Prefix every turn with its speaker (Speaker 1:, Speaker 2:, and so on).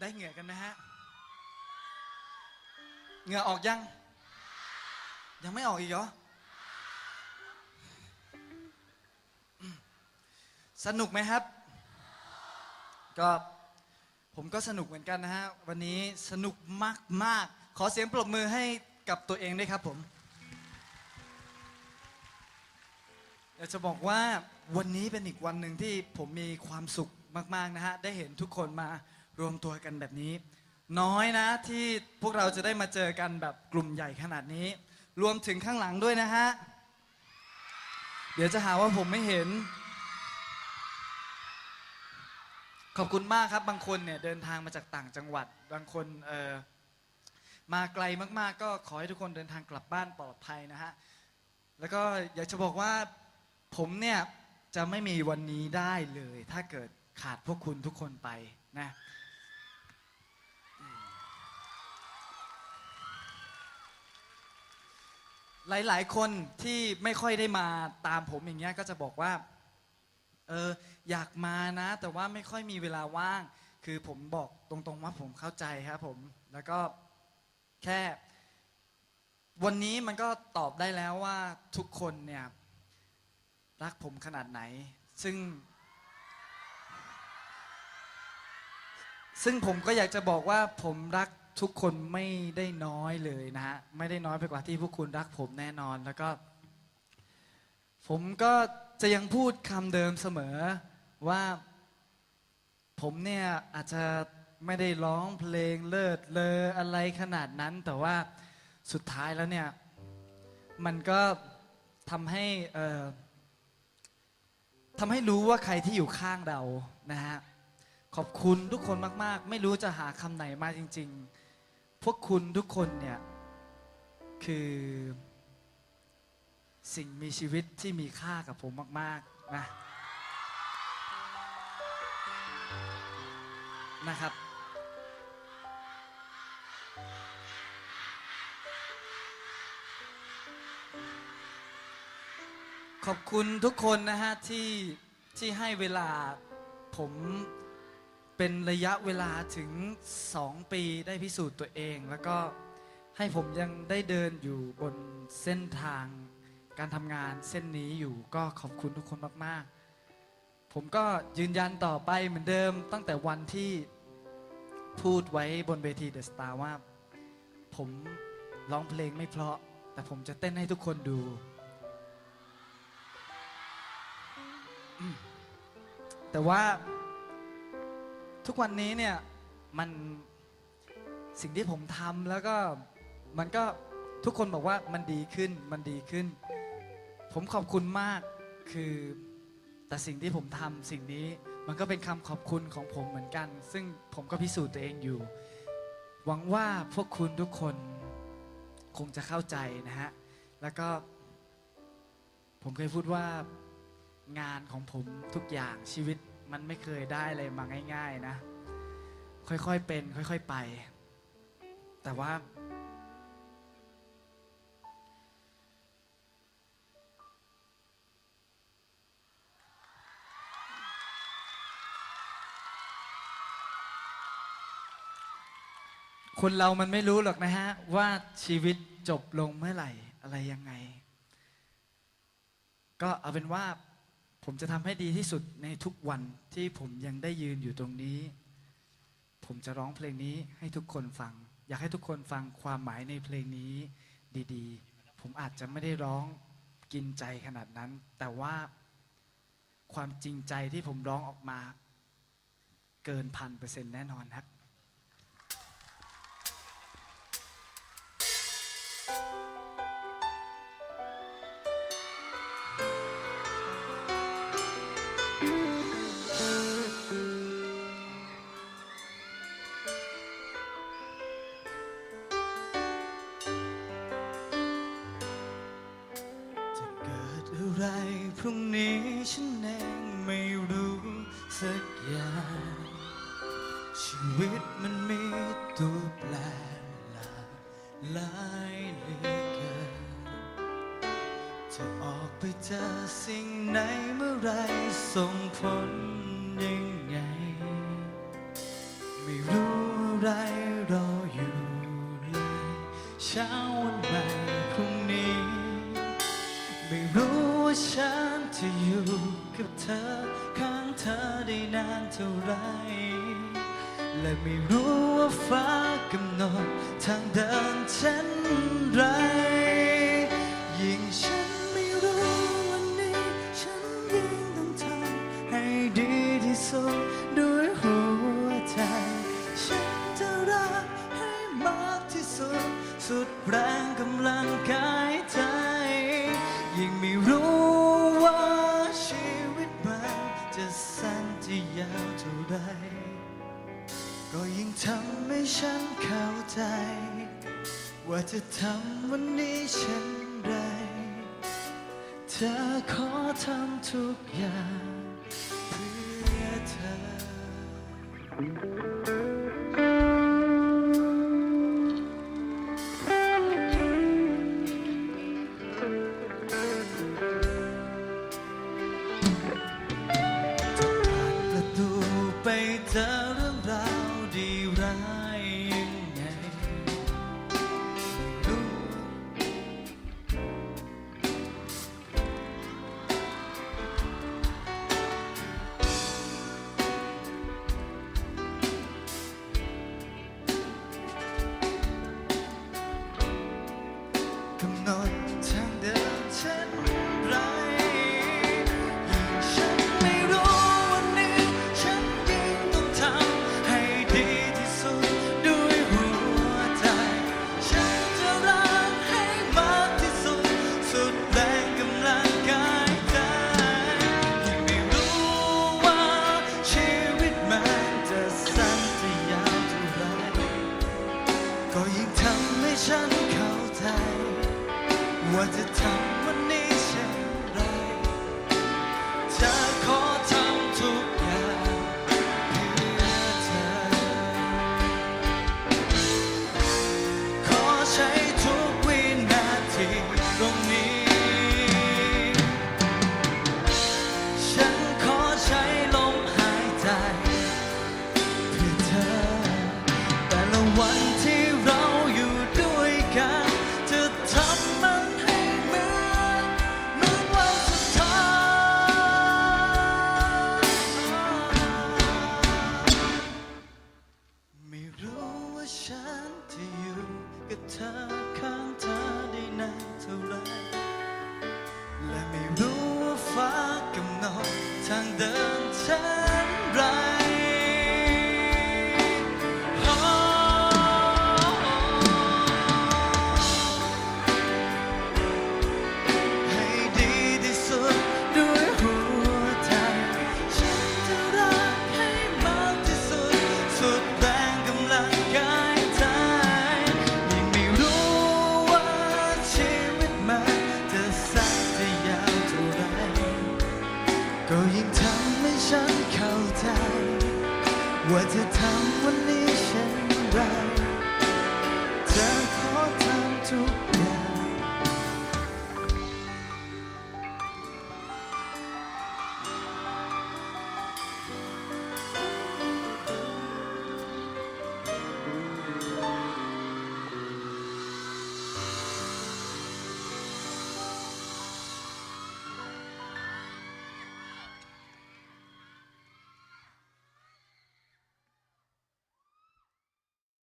Speaker 1: ได้เหงื่อกันไหมฮะ เหงื่อออกยัง ยังไม่ออกอีกเหรอ สนุกไหมครับ ก็ผมก็สนุกเหมือนกันนะฮะ วันนี้สนุกมากมากขอเสียงปรบมือให้กับตัวเองด้วยครับผมอยากจะบอกว่าวันนี้เป็นอีกวันหนึ่งที่ผมมีความสุขมาก ๆ นะฮะ ได้เห็นทุกคนมา รวมตัวกันแบบนี้ น้อยนะที่พวกเราจะได้มาเจอกันแบบกลุ่มใหญ่ขนาดนี้ รวมถึงข้างหลังด้วยนะฮะ เดี๋ยวจะหาว่าผมไม่เห็น ขอบคุณมากครับบางคนเนี่ยเดินทางมาจากต่างจังหวัด บางคนเออมาไกลมากๆ ก็ขอให้ทุกคนเดินทางกลับบ้านปลอดภัยนะฮะ แล้วก็อยากจะบอกว่าผมเนี่ยจะไม่มีวันนี้ได้เลย ถ้าเกิดขาดพวกคุณทุกคนไปนะอืม หลาย ๆ คนที่ไม่ค่อยได้มาตามผมอย่างเงี้ยก็จะบอกว่าเอออยากมานะ แต่ว่าไม่ค่อยมีเวลาว่าง คือผมบอกตรงๆว่าผมเข้าใจครับผมแล้วก็แค่ วันนี้มันก็ตอบได้แล้วว่าทุกคนเนี่ยรักผมขนาดไหน ซึ่ง ซึ่งผมก็อยากจะบอกว่าผมรัก ทุกคนไม่ได้น้อยเลยนะฮะไม่ได้น้อยไปกว่าที่พวกคุณรักผมแน่นอนแล้วก็ ผมก็จะยังพูดคำเดิมเสมอว่าผมเนี่ยอาจจะไม่ได้ร้องเพลงเลิศเลออะไรขนาดนั้น แต่ว่าสุดท้ายแล้วเนี่ย มันก็ทำให้เอ่อทำให้รู้ว่าใครที่อยู่ข้างเรานะฮะขอบคุณทุกคนมาก ๆ ไม่รู้จะหาคำไหนมาจริง ๆ พวกคุณทุกคนเนี่ย คือสิ่งมีชีวิตที่มีค่ากับผมมาก ๆ นะ นะครับ ขอบคุณทุกคนนะฮะ ที่ที่ให้เวลาผม เป็นระยะเวลาถึง 2 ปีได้พิสูจน์ตัวเอง แล้วก็ให้ผมยังได้เดินอยู่บนเส้นทาง การทำงานเส้นนี้อยู่ก็ขอบคุณทุกคนมากๆ ผมก็ยืนยันต่อไปเหมือนเดิม ตั้งแต่วันที่พูดไว้บนเวทีเดอะสตาร์ว่า ผมร้องเพลงไม่เพราะ แต่ผมจะเต้นให้ทุกคนดูแต่ว่า ทุกวันนี้เนี่ยมันสิ่งที่ผมทำแล้วก็มันก็ทุกคนบอกว่ามันดีขึ้นมันดีขึ้น ผมขอบคุณมากคือแต่สิ่งที่ผมทำสิ่งนี้มันก็เป็นคำขอบคุณของผมเหมือนกัน ซึ่งผมก็พิสูจน์ตัวเองอยู่ หวังว่าพวกคุณทุกคนคงจะเข้าใจนะฮะ แล้วก็ ผมเคยพูดว่างานของผมทุกอย่างชีวิต มันไม่เคยได้อะไรมาง่าย ๆนะ ค่อยๆเป็น ค่อย ๆไป แต่ว่า คนเรามันไม่รู้หรอกนะฮะ ว่าชีวิตจบลงเมื่อไหร่ อะไรยังไง ก็เอาเป็นว่า ผมจะทำให้ดีที่สุดในทุกวันที่ผมยังได้ยืนอยู่ตรงนี้ ผมจะร้องเพลงนี้ให้ทุกคนฟัง อยากให้ทุกคนฟังความหมายในเพลงนี้ดีๆ ผมอาจจะไม่ได้ร้องกินใจขนาดนั้น แต่ว่าความจริงใจที่ผมร้องออกมา เกินพันเปอร์เซ็นต์แน่นอนครับ พรุ่งนี้ฉันเองไม่รู้สักอย่าง ชีวิตมันมีตัวแปลหลากหลายเหลือเกินจะออกไปเจอสิ่งไหนเมื่อไรส่งผลยังไง ไม่รู้อะไรรออยู่เลยเช้าวันใหม่ ว่าฉันจะอยู่กับเธอข้างเธอได้นานเท่าไร และไม่รู้ว่าฟ้ากำหนดทางเดินเช่นไร เธอทำวันนี้ฉันไร เธอขอทำทุกอย่างเพื่อเธอ 成口袋我的他我在躺卧你身旁。